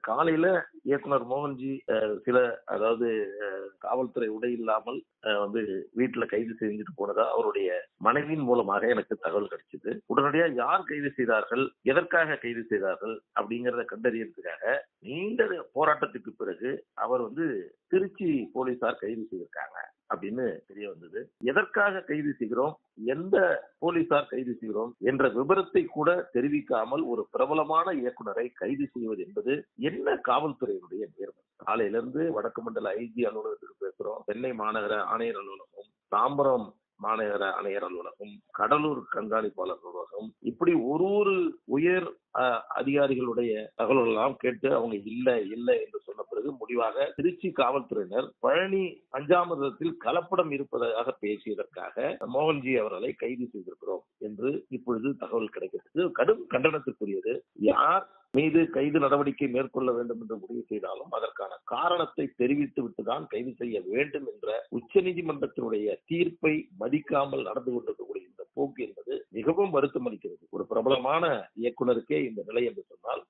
காலையில இயக்குனர் மோகன்ஜி சில அதாவது காவல்துறை உடை இல்லாமல் வந்து வீட்டுல கைது செஞ்சுட்டு போனதா அவருடைய மனைவியின் மூலமாக எனக்கு தகவல் கிடைச்சது. உடனடியா யார் கைது செய்தார்கள் எதற்காக கைது செய்தார்கள் அப்படிங்கறத கண்டறியறதுக்காக நீண்ட போராட்டத்துக்கு பிறகு அவர் வந்து திருச்சி போலீசார் கைது செய்திருக்காங்க. அப்படின்னு தெரிய வந்தது. எதற்காக கைது செய்கிறோம்? எந்த போலீசார் கைது செய்கிறோம்? என்ற விபரத்தை கூட தெரிவிக்காமல் ஒரு பிரபலமான இயக்குனரை கைது செய்வது என்பது என்ன காவல்துறையினுடைய நேர்மை? காலையில இருந்து வடக்கு மண்டல ஐஜி அலுவலகத்துக்கு பேசுறோம். சென்னை மாநகர ஆணையர் அலுவலகம் தாம்பரம் மாநகர ஆணையர் அலுவலகம் கடலூர் கண்காணிப்பாளர் அலுவலகம் இப்படி ஒரு ஒரு உயர் அஹ், அதிகாரிகளுடைய தகவல்கள் எல்லாம் கேட்டு அவங்க இல்ல இல்லை என்று சொன்ன பிறகு முடிவாக திருச்சி காவல்துறையினர் பழனி பஞ்சாமிரதத்தில் கலப்படம் இருப்பதாக பேசியதற்காக மோகன்ஜி அவர்களை கைது செய்திருக்கிறோம் என்று இப்பொழுது தகவல் கிடைக்கிறது. கடும் கண்டனத்திற்குரியது. யார் மீது கைது நடவடிக்கை மேற்கொள்ள வேண்டும் என்று முடிவு செய்தாலும் அதற்கான காரணத்தை தெரிவித்து விட்டுதான் கைது செய்ய வேண்டும் என்ற உச்சநீதிமன்றத்தினுடைய தீர்ப்பை மதிக்காமல் நடந்து கொண்டிருக்கக்கூடிய இந்த போக்கு என்பது மிகவும் வருத்தம் அளிக்கிறது. ஒரு பிரபலமான இயக்குனருக்கே இந்த நிலை என்று சொன்னால்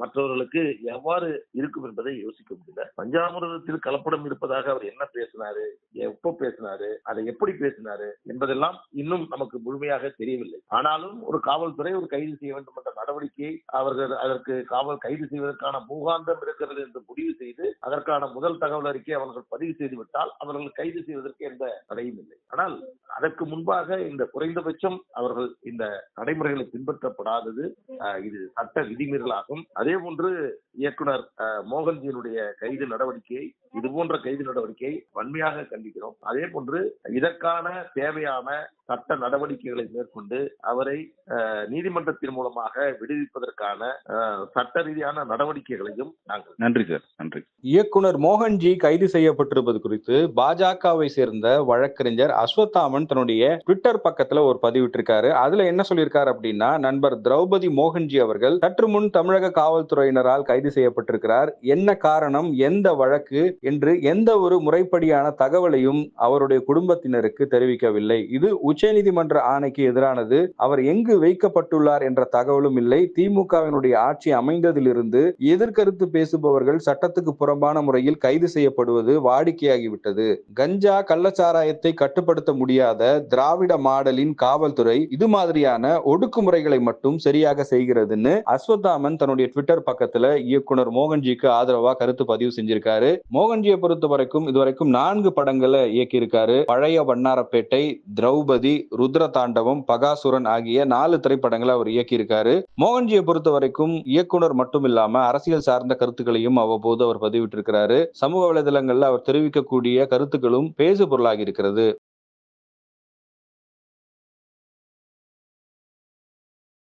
மற்றவர்களுக்கு எவ்வாறு இருக்கும் என்பதை யோசிக்க முடியல. பஞ்சாமிரதத்தில் கலப்படம் இருப்பதாக அவர் என்ன பேசினாரு எப்ப பேசினாரு அதை எப்படி பேசினாரு என்பதெல்லாம் இன்னும் நமக்கு முழுமையாக தெரியவில்லை. ஆனாலும் ஒரு காவல்துறை ஒரு கைது செய்ய வேண்டும் என்ற நடவடிக்கையை அவர்கள் அதற்கு காவல் கைது செய்வதற்கான மூகாந்தம் இருக்கிறது என்று முடிவு செய்து அதற்கான முதல் தகவல் அறிக்கை அவர்கள் பதிவு செய்து விட்டால் அவர்கள் கைது செய்வதற்கு எந்த தடையும் இல்லை. ஆனால் அதற்கு முன்பாக இந்த குறைந்தபட்சம் அவர்கள் இந்த நடைமுறைகளை பின்பற்றப்படாதது இது சட்ட விதிமீறலாகும். அதே போன்று இயக்குனர் மோகன்ஜியினுடைய கைது நடவடிக்கையை இது போன்ற கைது நடவடிக்கையை வன்மையாக கண்டிக்கிறோம். அதே போன்று இதற்கான தேவையான சட்ட நடவடிக்கைகளை மேற்கொண்டு அவரை நீதிமன்றத்தின் மூலமாக விடுவிப்பதற்கான சட்ட ரீதியான நடவடிக்கைகளையும் நாங்கள் நன்றி சார் நன்றி. இயக்குனர் மோகன்ஜி கைது செய்யப்பட்டிருப்பது குறித்து பாஜகவை சேர்ந்த வழக்கறிஞர் அஸ்வத்தாமன் தன்னுடைய ட்விட்டர் பக்கத்துல ஒரு பதிவிட்டிருக்காரு. அதுல என்ன சொல்லியிருக்காரு அப்படின்னா நண்பர் திரௌபதி மோகன்ஜி அவர்கள் சற்று முன் தமிழக காவல்துறையினரால் கைது செய்யப்பட்டிருக்கிறார். என்ன காரணம் எந்த வழக்கு என்று எந்த ஒரு முறைப்படியான தகவலையும் அவருடைய குடும்பத்தினருக்கு தெரிவிக்கவில்லை. இது உச்சநீதிமன்ற ஆணைக்கு எதிரானது. அவர் எங்கு வைக்கப்பட்டுள்ளார் என்ற தகவலும் இல்லை. திமுகவினுடைய ஆட்சி அமைந்ததிலிருந்து எதிர்கருத்து பேசுபவர்கள் சட்டத்துக்கு புறம்பான முறையில் கைது செய்யப்படுவது வாடிக்கையாகிவிட்டது. கஞ்சா கள்ளச்சாராயத்தை கட்டுப்படுத்த முடியாத திராவிட மாடலின் காவல்துறை இது மாதிரியான ஒடுக்குமுறைகளை மட்டும் சரியாக செய்கிறதுன்னு அஸ்வத்தாமன் தன்னுடைய ட்விட்டர் பக்கத்துல இயக்குனர் மோகன்ஜிக்கு ஆதரவா கருத்து பதிவு செஞ்சிருக்காரு. மோகன்ஜியை பொறுத்த வரைக்கும் இதுவரைக்கும் நான்கு படங்களை இயக்கியிருக்காரு. பழைய வண்ணாரப்பேட்டை திரௌபதி ருத்ர தாண்டவம் பகாசுரன் ஆகிய நாலு திரைப்படங்களை அவர் இயக்கியிருக்காரு. மோகன்ஜியை பொறுத்த வரைக்கும் இயக்குனர் மட்டும் இல்லாம அரசியல் சார்ந்த கருத்துக்களையும் அவ்வப்போது அவர் பதிவிட்டிருக்கிறாரு. சமூக வலைதளங்கள்ல அவர் தெரிவிக்கக்கூடிய கருத்துக்களும் பேசு பொருளாகி இருக்கிறது.